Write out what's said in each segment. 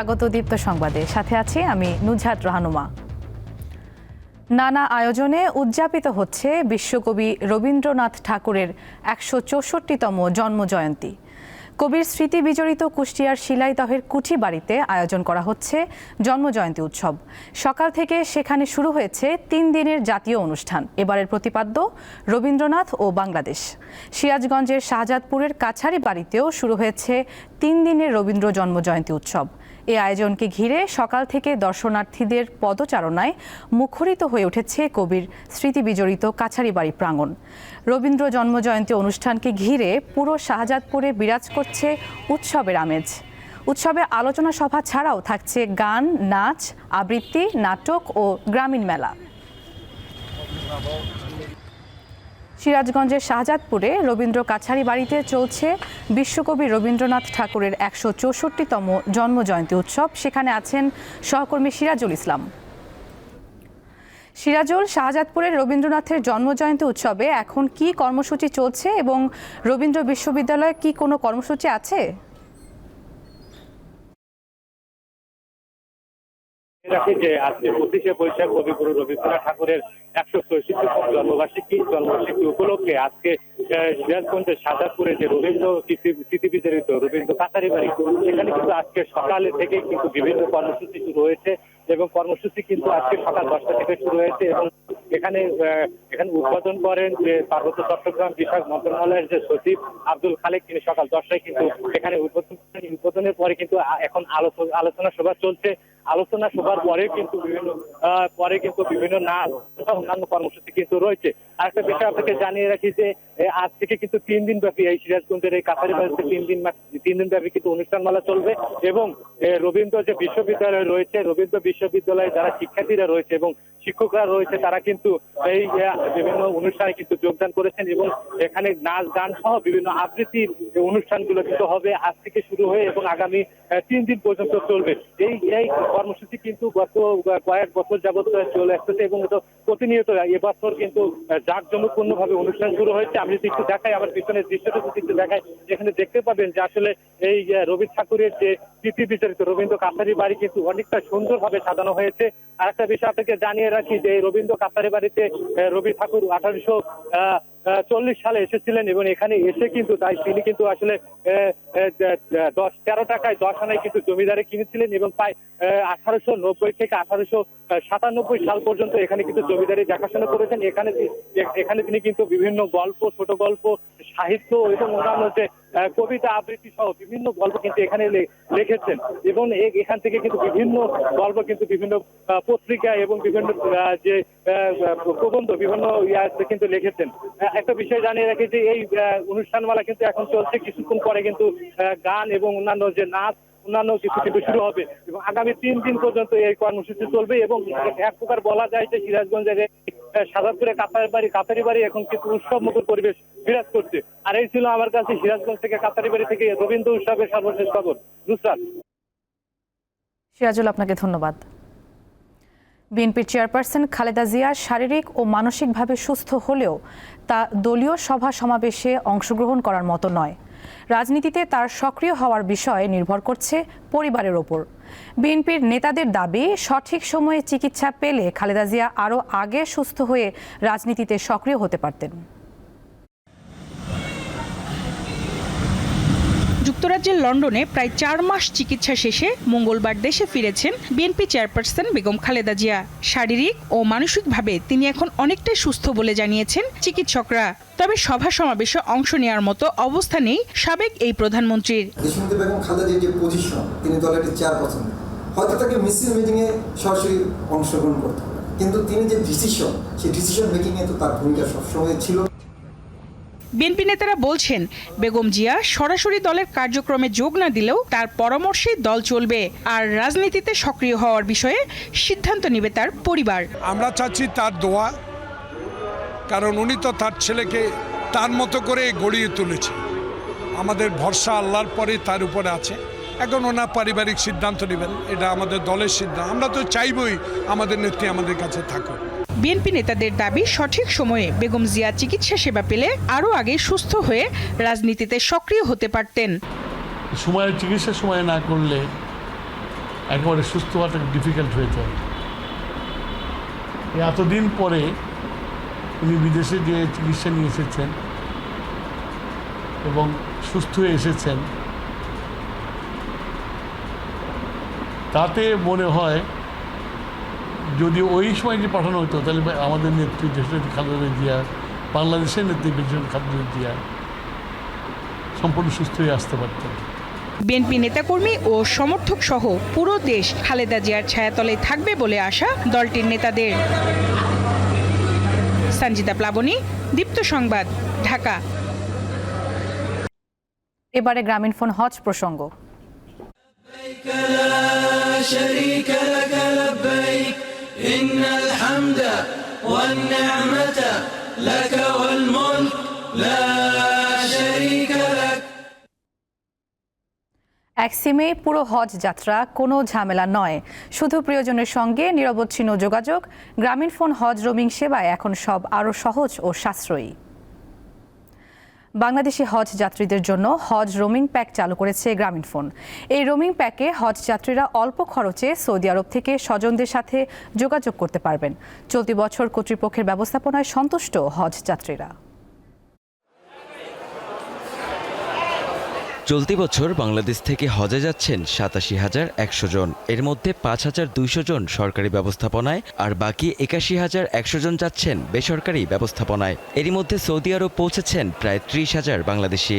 স্বাগত দীপ্ত সংবাদে। সাথে আছি আমি নুজহাত রাহানুমা। নানা আয়োজনে উদযাপিত হচ্ছে বিশ্বকবি রবীন্দ্রনাথ ঠাকুরের একশো চৌষট্টিতম জন্মজয়ন্তী। কবির স্মৃতি বিজড়িত কুষ্টিয়ার শিলাইদহের কুঠি বাড়িতে আয়োজন করা হচ্ছে জন্মজয়ন্তী উৎসব। সকাল থেকে সেখানে শুরু হয়েছে তিন দিনের জাতীয় অনুষ্ঠান। এবারের প্রতিপাদ্য রবীন্দ্রনাথ ও বাংলাদেশ। সিরাজগঞ্জের শাহজাদপুরের কাছারি বাড়িতেও শুরু হয়েছে তিন দিনের রবীন্দ্র জন্মজয়ন্তী উৎসব। এই আয়োজনকে ঘিরে সকাল থেকে দর্শনার্থীদের পদচারণায় মুখরিত হয়ে উঠেছে কবির স্মৃতি বিজড়িত কাছারি বাড়ি প্রাঙ্গণ। রবীন্দ্র জন্মজয়ন্তী অনুষ্ঠানকে ঘিরে পুরো শাহজাদপুরে বিরাজ করছে উৎসবের আমেজ। উৎসবে আলোচনা সভা ছাড়াও থাকছে গান, নাচ, আবৃত্তি, নাটক ও গ্রামীণ মেলা। সিরাজগঞ্জের শাহজাদপুরে রবীন্দ্র কাছারি বাড়িতে চলছে বিশ্বকবি রবীন্দ্রনাথ ঠাকুরের একশো চৌষট্টিতম জন্মজয়ন্তী উৎসব। সেখানে আছেন সহকর্মী সিরাজুল ইসলাম। সিরাজুল, শাহজাদপুরের রবীন্দ্রনাথের জন্মজয়ন্তী উৎসবে এখন কি কর্মসূচি চলছে এবং রবীন্দ্র বিশ্ববিদ্যালয়ে কি কোনো কর্মসূচি আছে? রাখি যে আজকে পঁচিশে বৈশাখ কবিগুরু রবীন্দ্রনাথ ঠাকুরের একশো চৌষট্টিতম জন্মবার্ষিকী জন্মবার্ষিকী উপলক্ষে আজকে সিরাজগঞ্জের সাজাদপুরে যে রবীন্দ্র স্মৃতি- বিজড়িত রবীন্দ্র কাতারি বাড়ি, সেখানে কিন্তু আজকে সকালে থেকে কিন্তু বিভিন্ন কর্মসূচি শুরু হয়েছে এবং কর্মসূচি কিন্তু আজকে সকাল দশটা থেকে শুরু হয়েছে এবং এখানে এখানে উদ্বোধন করেন যে পার্বত্য চট্টগ্রাম বিভাগ মন্ত্রণালয়ের যে সচিব আব্দুল খালেক, তিনি সকাল দশটায় কিন্তু এখানে উদ্বোধন উদ্বোধনের পরে কিন্তু এখন আলোচনা সভা চলছে। আলোচনা সভার পরে কিন্তু বিভিন্ন পরে কিন্তু বিভিন্ন না অন্যান্য কর্মসূচি কিন্তু রয়েছে। আরেকটা বিষয় আপনাকে জানিয়ে রাখি যে আজ থেকে কিন্তু তিন দিন ব্যাপী এই সিরাজগঞ্জের এই কাছারি বাড়িতে তিন দিন তিন দিন ব্যাপী কিন্তু অনুষ্ঠানমালা চলবে এবং রবীন্দ্র যে বিশ্ববিদ্যালয় রয়েছে, রবীন্দ্র বিশ্ববিদ্যালয়ে যারা শিক্ষার্থীরা রয়েছে এবং শিক্ষকরা রয়েছে, তারা কিন্তু এই বিভিন্ন অনুষ্ঠানে কিন্তু যোগদান করেছেন এবং এখানে নাচ, গান সহ বিভিন্ন আবৃত্তির অনুষ্ঠানগুলো কিন্তু হবে আজ থেকে শুরু হয়ে এবং আগামী তিন দিন পর্যন্ত চলবে। এই এই কর্মসূচি কিন্তু গত কয়েক বছর যাবত চলে আসতেছে এবং প্রতিনিয়ত এবছর কিন্তু জাঁকজমকপূর্ণ ভাবে অনুষ্ঠান শুরু হয়েছে। আমি যদি একটু দেখাই, আমার পিছনের দৃশ্যটা যদি একটু দেখাই, এখানে দেখতে পাবেন যে আসলে এই রবি ঠাকুরের যে স্মৃতি বিচারিত রবীন্দ্র কাছারি বাড়ি কিন্তু অনেকটা সুন্দরভাবে সাজানো হয়েছে। আর একটা বিষয় আপনাকে জানিয়ে রাখি যে রবীন্দ্র কাছারি বাড়িতে রবি ঠাকুর আঠারোশো চল্লিশ সালে এসেছিলেন এবং এখানে এসে কিন্তু তাই তিনি কিন্তু আসলে দশ, তেরো টাকায় দশ আনায় কিন্তু জমিদারে কিনেছিলেন এবং প্রায় আঠারোশো নব্বই থেকে আঠারোশো সাতানব্বই সাল পর্যন্ত এখানে কিন্তু জমিদারি দেখাশোনা করেছেন। এখানে এখানে তিনি কিন্তু বিভিন্ন গল্প, ছোট গল্প, সাহিত্য এবং অন্যান্য যে কবিতা আবৃত্তি সহ বিভিন্ন গল্প কিন্তু এখানে লিখেছেন। এবং এখান থেকে কিন্তু বিভিন্ন গল্প কিন্তু বিভিন্ন পত্রিকা এবং বিভিন্ন যে প্রবন্ধ, বিভিন্ন ইয়াতে কিন্তু লিখেছেন। একটা বিষয় জানিয়ে রাখি যে এই অনুষ্ঠানমালা কিন্তু এখন চলছে। কিছুক্ষণ পরে কিন্তু গান এবং অন্যান্য যে নাচ, অন্যান্য কিছু কিন্তু শুরু হবে। এবং আগামী তিন দিন পর্যন্ত এই কর্মসূচি চলবে এবং এক প্রকার বলা যায় যে সিরাজগঞ্জের সাজাদপুরে কাতারি বাড়ি কাতারি বাড়ি এখন কিন্তু উৎসব মুখর পরিবেশ বিরাজ করছে। আর এই ছিল আমার কাছে সিরাজগঞ্জ থেকে কাতারি বাড়ি থেকে রবীন্দ্র উৎসবের সর্বশেষ খবর। নুসরাত। সিরাজুল, আপনাকে ধন্যবাদ। বিএনপির চেয়ারপারসন খালেদা জিয়া শারীরিক ও মানসিকভাবে সুস্থ হলেও তা দলীয় সভা সমাবেশে অংশগ্রহণ করার মতো নয়। রাজনীতিতে তার সক্রিয় হওয়ার বিষয়ে নির্ভর করছে পরিবারের ওপর। বিএনপির নেতাদের দাবি, সঠিক সময়ে চিকিৎসা পেলে খালেদা জিয়া আরও আগে সুস্থ হয়ে রাজনীতিতে সক্রিয় হতে পারতেন। যুক্তরাজ্যের লন্ডনে প্রায় চার মাস চিকিৎসা শেষে মঙ্গলবার দেশে ফিরেছেন বিএনপি চেয়ারপারসন বেগম খালেদা জিয়া। শারীরিক ও মানসিকভাবে তিনি এখন অনেকটাই সুস্থ বলে জানিয়েছেন চিকিৎসকরা। তবে সভা সমাবেশে অংশ নেওয়ার মতো অবস্থা নেই সাবেক এই প্রধানমন্ত্রীর। হয়তো তাকে মিছিল সরাসরি অংশগ্রহণ করতে কিন্তু তিনি যে ডিসিশন সেই ডিসিশন মেকিংয়ে তো তার ভূমিকা সবসময় ছিল। বিএনপি নেতারা বলছেন, বেগম জিয়া সরাসরি দলের কার্যক্রমে যোগ না দিলেও তার পরামর্শে দল চলবে আর রাজনীতিতে সক্রিয় হওয়ার বিষয়ে সিদ্ধান্ত নেবে তার পরিবার। আমরা চাচ্ছি তার দোয়া, কারণ উনি তো তার ছেলেকে তার মতো করে গড়িয়ে তুলেছে। আমাদের ভরসা আল্লাহর পরে তার উপরে আছে। এখন ওনার পারিবারিক সিদ্ধান্ত নেবেন, এটা আমাদের দলের সিদ্ধান্ত। আমরা তো চাইবই আমাদের নেত্রী আমাদের কাছে থাকুক। বিএনপি নেতাদের দাবি সঠিক সময়ে বেগম জিয়া চিকিৎসা সেবা পেলে আরও আগে সুস্থ হয়ে রাজনীতিতে সক্রিয় হতে পারতেন। সময়ে চিকিৎসা সময় না করলে একেবারে সুস্থ হওয়াটা ডিফিকাল্ট হয়ে যায়। এতদিন পরে উনি বিদেশে যে চিকিৎসা নিয়ে এসেছেন এবং সুস্থ হয়ে এসেছেন। তাতে মনে হয় যদি ওই সময় যে পাঠানো হতো তাহলে আমাদের নেত্রী দেশের খালেদা জিয়া বাংলাদেশের নেত্রী খালেদা জিয়া সম্পূর্ণ সুস্থ হয়ে আসতে পারতেন। বিএনপি নেতাকর্মী ও সমর্থক সহ পুরো দেশ খালেদা জিয়ার ছায়াতলে থাকবে বলে আশা দলটির নেতাদের। সঞ্জিতা প্লাবনী দীপ্ত সংবাদ ঢাকা। এবারে গ্রামীণ ফোন হজ প্রসঙ্গ। لا شريك لك لبيك إن الحمد والنعمة لك والملك لا شريك لك এক সিমে পুরো হজ যাত্রা কোনো ঝামেলা নয় শুধু প্রিয়জনের সঙ্গে নিরবচ্ছিন্ন যোগাযোগ গ্রামীণ ফোন হজ রোমিং সেবায় এখন সব আরও সহজ ও সাশ্রয়ী বাংলাদেশি হজ যাত্রীদের জন্য হজ রোমিং প্যাক চালু করেছে গ্রামীণ ফোন। এই রোমিং প্যাকে হজ যাত্রীরা অল্প খরচে সৌদি আরব থেকে স্বজনদের সাথে যোগাযোগ করতে পারবেন। চলতি বছর কর্তৃপক্ষের ব্যবস্থাপনায় সন্তুষ্ট হজ যাত্রীরা। চলতি বছর বাংলাদেশ থেকে হজে যাচ্ছেন সাতাশি হাজার একশো জন। এর মধ্যে পাঁচ হাজার দুইশো জন সরকারি ব্যবস্থাপনায় আর বাকি একাশি হাজার একশো জন যাচ্ছেন বেসরকারি ব্যবস্থাপনায়। এরই মধ্যে সৌদি আরব পৌঁছেছেন প্রায় ত্রিশ হাজার বাংলাদেশি।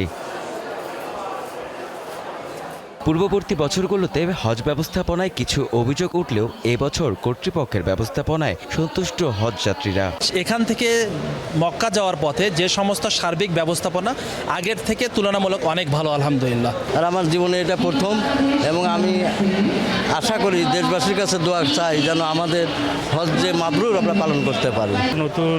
পূর্ববর্তী বছরগুলোতে হজ ব্যবস্থাপনায় কিছু অভিযোগ উঠলেও এবছর কর্তৃপক্ষের ব্যবস্থাপনায় সন্তুষ্ট হজ যাত্রীরা। এখান থেকে মক্কা যাওয়ার পথে যে সমস্ত সার্বিক ব্যবস্থাপনা আগের থেকে তুলনামূলক অনেক ভালো আলহামদুলিল্লাহ। আর আমার জীবনে এটা প্রথম এবং আমি আশা করি দেশবাসীর কাছে দোয়া চাই যেন আমাদের হজ যে মাবরুর আমরা পালন করতে পারি। নতুন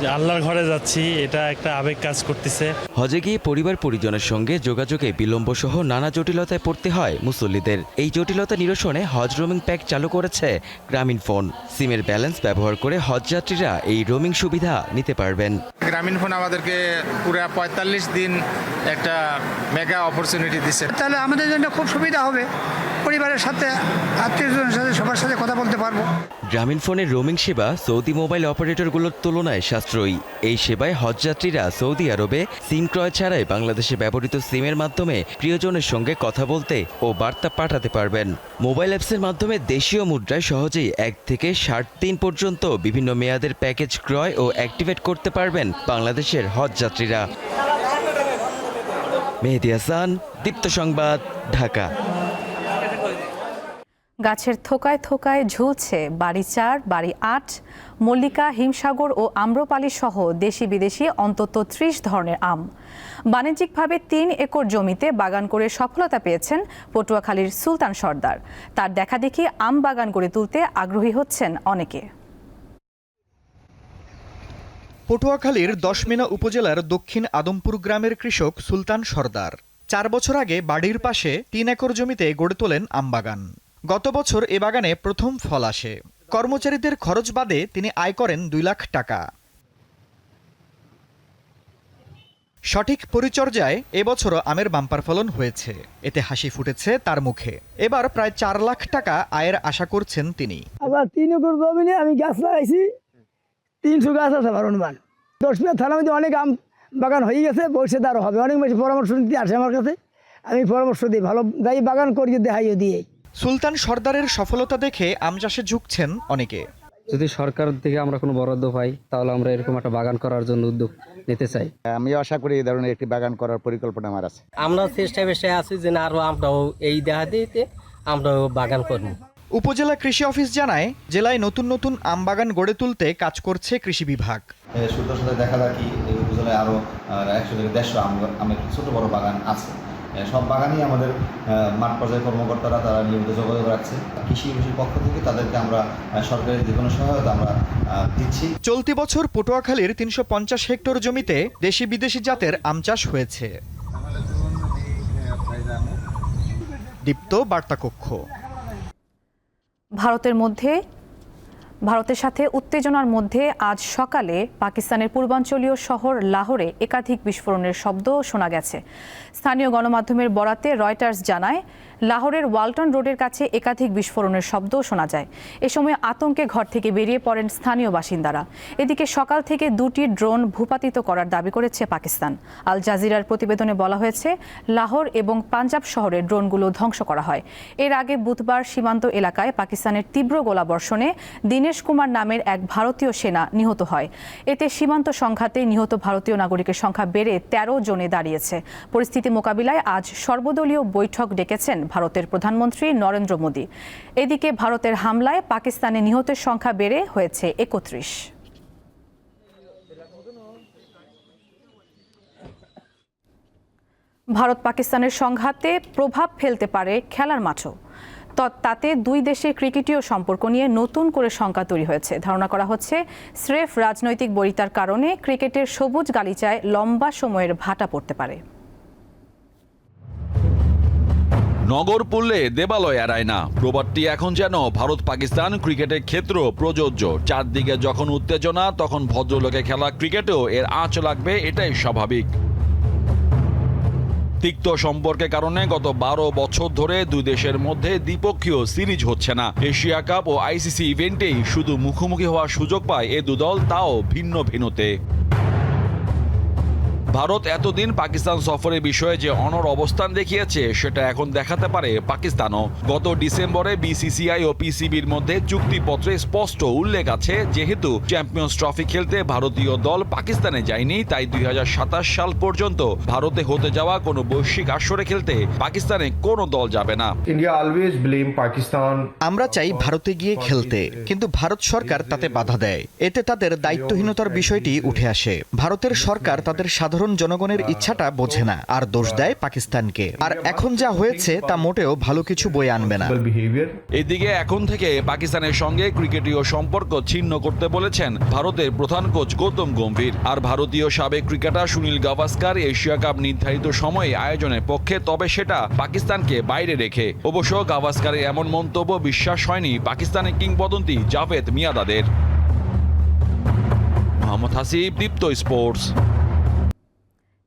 যে আল্লাহর ঘরে যাচ্ছি এটা একটা আবেগ কাজ করতেছে। হজে গিয়ে পরিবার পরিজনের সঙ্গে যোগাযোগে বিলম্ব সহ নানা জটিলতায় পড়তে হয় মুসল্লিদের। এই জটিলতা নিরসনে হজ রোমিং প্যাক চালু করেছে গ্রামীণ ফোন। সিমের ব্যালেন্স ব্যবহার করে হজযাত্রীরা এই রোমিং সুবিধা নিতে পারবেন। গ্রামীণ ফোন আমাদেরকে পুরো পঁয়তাল্লিশ দিন একটা মেগা অপরচুনিটি দিচ্ছে তাহলে আমাদের জন্য খুব সুবিধা হবে। পরিবারের সাথে আত্মীয় স্বজনের সাথে, সবার সাথে কথা বলতে পারব। গ্রামীণ ফোনের রোমিং সেবা সৌদি মোবাইল অপারেটরগুলোর তুলনায় সাশ্রয়ী। এই সেবায় হজযাত্রীরা সৌদি আরবে সিম ক্রয় ছাড়াই বাংলাদেশে ব্যবহৃত সিমের মাধ্যমে প্রিয়জনের সঙ্গে কথা বলতে ও বার্তা পাঠাতে পারবেন। মোবাইল অ্যাপসের মাধ্যমে দেশীয় মুদ্রায় সহজেই এক থেকে ষাট দিন পর্যন্ত বিভিন্ন মেয়াদের প্যাকেজ ক্রয় ও অ্যাক্টিভেট করতে পারবেন বাংলাদেশের হজযাত্রীরা। মেহেদি হাসান, দীপ্ত সংবাদ, ঢাকা। গাছের থোকায় থোকায় ঝুলছে বাড়ি চার, বাড়ি আট, মল্লিকা, হিমসাগর ও আম্রপালি সহ দেশি বিদেশি অন্তত ত্রিশ ধরনের আম। বাণিজ্যিকভাবে তিন একর জমিতে বাগান করে সফলতা পেয়েছেন পটুয়াখালীর সুলতান সর্দার। তার দেখাদেখি আম বাগান গড়ে তুলতে আগ্রহী হচ্ছেন অনেকে। পটুয়াখালীর দশমিনা উপজেলার দক্ষিণ আদমপুর গ্রামের কৃষক সুলতান সর্দার। চার বছর আগে বাড়ির পাশে তিন একর জমিতে গড়ে তোলেন আমবাগান গত বছর এ বাগানে প্রথম ফল আসে। কর্মচারীদের খরচ বাদে তিনি আয় করেন দুই লাখ টাকা। সঠিক পরিচর্যায় এবছরও আমের বাম্পার ফলন হয়েছে। এতে হাসি ফুটেছে তার মুখে। এবার প্রায় চার লাখ টাকা আয়ের আশা করছেন তিনি। আবার তিন একর জমিনে আমি গাছ লাগাইছি। তিনশো গাছ আছে আমার অনুমান। দশ মিনিট থানার মধ্যে অনেক আম বাগান হয়ে গেছে ভবিষ্যতে আরও হবে। অনেক বেশি পরামর্শ নিতে আসে আমার কাছে। আমি পরামর্শ দিই, ভালো যাই বাগান করিয়ে দেখাইয়ে দিয়ে। সুলতান সর্দারের সফলতা দেখে আম চাষে ঝুঁকছেন অনেকে। যদি সরকার থেকে আমরা কোনো বরাদ্দ পাই তাহলে আমরা এরকম একটা বাগান করার জন্য উদ্যোগ নিতে চাই। আমি আশা করি এই ধরনের একটি বাগান করার পরিকল্পনা আমার আছে। আমরা চেষ্টা বেশি আছি যে না আরও আমরাও এই দেখা দিতে আমরাও বাগান করব। উপজেলা কৃষি অফিস জানায় জেলায় নতুন নতুন আম বাগান গড়ে তুলতে কাজ করছে কৃষি বিভাগ। সুন্দর সাথে দেখা দেখি এই উপজেলায় আরও একশো থেকে দেড়শো আম আমের ছোটো বড় বাগান আছে। সব বাগানই আমাদের মাঠ পর্যায়ে কর্মকর্তারা তারা নিয়মিত যোগাযোগ রাখছে। কৃষি অফিসের পক্ষ থেকে তাদেরকে আমরা সরকারি যে কোনো সহায়তা আমরা দিচ্ছি। চলতি বছর পটুয়াখালীর তিনশো পঞ্চাশ হেক্টর জমিতে দেশি বিদেশি জাতের আম চাষ হয়েছে। দীপ্ত বার্তা কক্ষ ভারতের মধ্যে ভারতের সাথে উত্তেজনার মধ্যে আজ সকালে পাকিস্তানের পূর্বাঞ্চলীয় শহর লাহোরে একাধিক বিস্ফোরণের শব্দ শোনা গেছে। স্থানীয় গণমাধ্যমের বরাতে রয়টার্স জানায় লাহোরের ওয়ালটন রোডের কাছে একাধিক বিস্ফোরণের শব্দ শোনা যায়। এ সময় আতঙ্কে ঘর থেকে বেরিয়ে পড়েন স্থানীয় বাসিন্দারা। এদিকে সকাল থেকে দুটি ড্রোন ভূপাতিত করার দাবি করেছে পাকিস্তান। আল জাজিরার প্রতিবেদনে বলা হয়েছে, লাহোর এবং পাঞ্জাব শহরে ড্রোনগুলো ধ্বংস করা হয়। এর আগে বুধবার সীমান্ত এলাকায় পাকিস্তানের তীব্র গোলাবর্ষণে দীনেশ কুমার নামের এক ভারতীয় সেনা নিহত হয়। এতে সীমান্ত সংঘাতে নিহত ভারতীয় নাগরিকের সংখ্যা বেড়ে তেরো জনে দাঁড়িয়েছে। পরিস্থিতি মোকাবিলায় আজ সর্বদলীয় বৈঠক ডেকেছেন ভারতের প্রধানমন্ত্রী নরেন্দ্র মোদী। এদিকে ভারতের হামলায় পাকিস্তানে নিহতের সংখ্যা বেড়ে হয়েছে একত্রিশ। ভারত পাকিস্তানের সংঘাতে প্রভাব ফেলতে পারে খেলার মাঠও। তাতে দুই দেশের ক্রিকেটীয় সম্পর্ক নিয়ে নতুন করে শঙ্কা তৈরি হয়েছে। ধারণা করা হচ্ছে, স্রেফ রাজনৈতিক বরিতার কারণে ক্রিকেটের সবুজ গালিচায় লম্বা সময়ের ভাটা পড়তে পারে। নগর পড়লে দেবালয় এড়ায় না। প্রবাদটি এখন যেন ভারত পাকিস্তান ক্রিকেটের ক্ষেত্র প্রযোজ্য। চারদিকে যখন উত্তেজনা, তখন ভদ্রলোকে খেলা ক্রিকেটেও এর আঁচ লাগবে, এটাই স্বাভাবিক। তিক্ত সম্পর্কের কারণে গত বারো বছর ধরে দুই দেশের মধ্যে দ্বিপক্ষীয় সিরিজ হচ্ছে না। এশিয়া কাপ ও আইসিসি ইভেন্টেই শুধু মুখোমুখি হওয়ার সুযোগ পায় এ দুদল, তাও ভিন্ন ভিন্নতে। ভারত এতদিন পাকিস্তান সফরের বিষয়ে যে অনর অবস্থান দেখিয়েছে সেটা এখন দেখাতে পারে পাকিস্তানও। গত ডিসেম্বরে বিসিসিআই ও পিসিবির মধ্যে চুক্তিপত্রে স্পষ্ট উল্লেখ আছে যেহেতু চ্যাম্পিয়ন্স ট্রফি খেলতে ভারতীয় দল পাকিস্তানে যায়নি তাই দুই হাজার সাতাশ সাল পর্যন্ত ভারতে হতে যাওয়া কোনো বৈশ্বিক আসরে খেলতে পাকিস্তানে কোনো দল যাবে না। Blame Pakistan আমরা চাই ভারতে গিয়ে খেলতে কিন্তু ভারত সরকার তাতে বাধা দেয়। এতে তাদের দায়িত্বহীনতার বিষয়টি উঠে আসে। ভারতের সরকার তাদের সাধারণ জনগণের ইচ্ছাটা বোঝে না, আর দোষ দেয় পাকিস্তানকে। আর এখন যা হয়েছে, তা মোটেও ভালো কিছু বয়ে আনবে না। এদিকে এখন থেকে পাকিস্তানের সঙ্গে ক্রিকেটীয় সম্পর্ক ছিন্ন করতে বলেছেন ভারতের প্রধান কোচ গৌতম গম্ভীর। আর ভারতীয় সাবেক cricketer Sunil Gavaskar Asia cup নির্ধারিত সময়ে আয়োজনের পক্ষে, তবে সেটা পাকিস্তানকে বাইরে রেখে। অবশ্য গাভাস্কারের এমন মন্তব্য বিশ্বাস হয়নি পাকিস্তানের কিংবদন্তি জাভেদ মিয়াদাদের। মোহাম্মদ হাসিব, দীপ্ত স্পোর্টস।